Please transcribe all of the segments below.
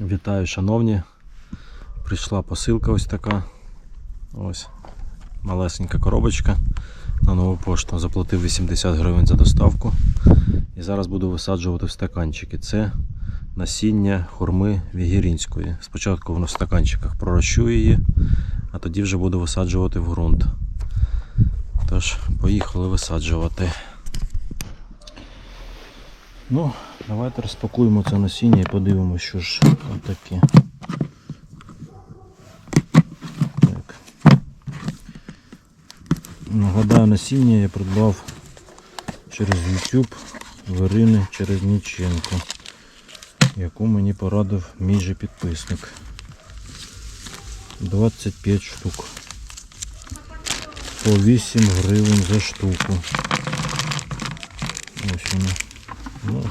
Вітаю, шановні. Прийшла посилка ось така. Ось малесенька коробочка на нову пошту. Заплатив 80 гривень за доставку. І зараз буду висаджувати в стаканчики. Це насіння хурми вігірінської. Спочатку воно в стаканчиках пророщу її, а тоді вже буду висаджувати в ґрунт. Тож, поїхали висаджувати. Ну, давайте розпакуємо це насіння і подивимося, що ж таке. Так. Нагадаю, насіння я придбав через YouTube в Ірини Черезніченко, яку мені порадив мій же підписник. 25 штук. По 8 гривень за штуку. Ось воно. Ну,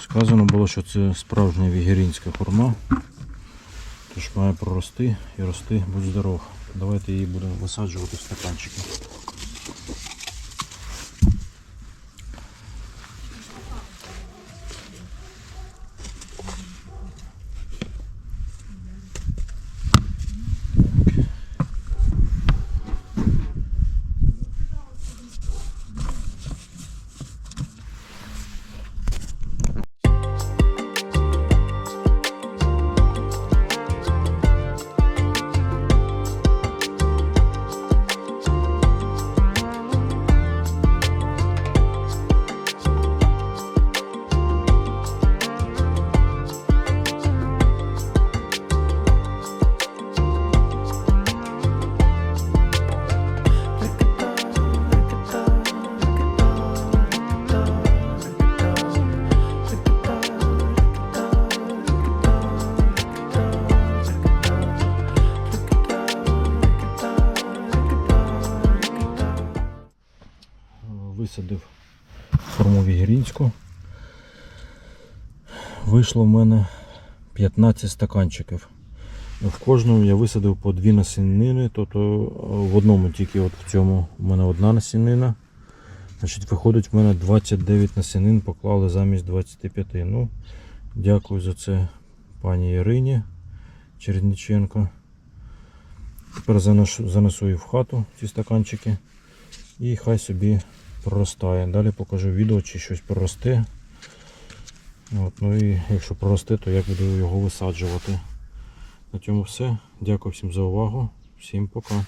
сказано було, що це справжня вігерінська хурма. Тож має прорости і рости, будь здоров. Давайте її будемо висаджувати в стаканчики. Висадив форму вігерінську. Вийшло в мене 15 стаканчиків. В кожному я висадив по дві насінини, тобто в одному тільки от в цьому в мене одна насінина. Значить, виходить в мене 29 насінин поклали замість 25. Ну, дякую за це пані Ірині Черніченко. Тепер занесу її в хату, ці стаканчики. І хай собі проростає. Далі покажу відео, чи щось проросте. От, ну і якщо проросте, то як буду його висаджувати. На цьому все. Дякую всім за увагу. Всім пока.